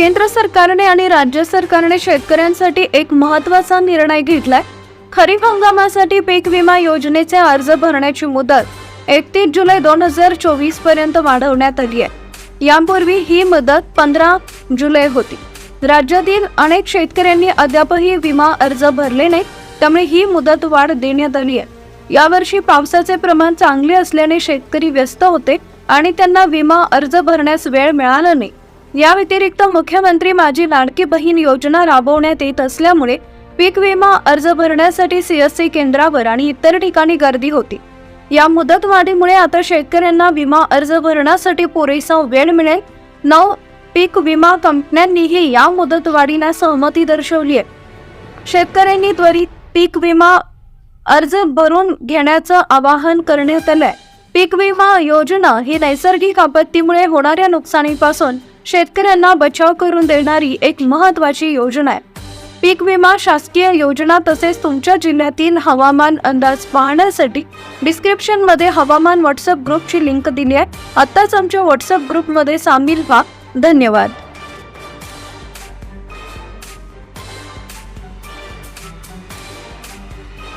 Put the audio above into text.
केंद्र सरकारने आणि राज्य सरकारने शेतकऱ्यांसाठी एक महत्त्वाचा निर्णय घेतलाय. खरीप हंगामासाठी पीक विमा योजनेचे अर्ज भरण्याची मुदत एकतीस जुलै दोन हजार चोवीसपर्यंत वाढवण्यात आली आहे. यापूर्वी ही मुदत पंधरा जुलै होती. राज्यातील अनेक शेतकऱ्यांनी अद्यापही विमा अर्ज भरले नाहीत त्यामुळे ही मुदत वाढ देण्यात आली आहे. यावर्षी पावसाचे प्रमाण चांगले असल्याने शेतकरी व्यस्त होते आणि त्यांना विमा अर्ज भरण्यास वेळ मिळाला नाही. या व्यतिरिक्त मुख्यमंत्री माझी लाडकी बहीण योजना राबवण्यात येत असल्यामुळे पीक विमा अर्ज भरण्यासाठी सीएससी केंद्रावर आणि इतर ठिकाणी गर्दी होती. या मुदतवाढीमुळे आता शेतकऱ्यांना विमा अर्ज भरण्यासाठी पुरेसा वेळ मिळेल. नऊ पीक विमा कंपन्यांनीही या मुदतवाढीला सहमती दर्शवली आहे. शेतकऱ्यांनी त्वरित पीक विमा अर्ज भरून घेण्याचं आवाहन करण्यात आलंय. पीक विमा योजना ही नैसर्गिक आपत्तीमुळे होणाऱ्या नुकसानीपासून शेतकऱ्यांना बचाव करून देणारी एक महत्वाची योजना आहे. पीक विमा शासकीय योजना तसेच तुमच्या जिल्ह्यातील हवामान अंदाज पाहण्यासाठी डिस्क्रिप्शनमध्ये हवामान व्हॉट्सअप ग्रुपची लिंक दिली आहे. आत्ताच आमच्या व्हॉट्सअप ग्रुपमध्ये सामील व्हा. धन्यवाद.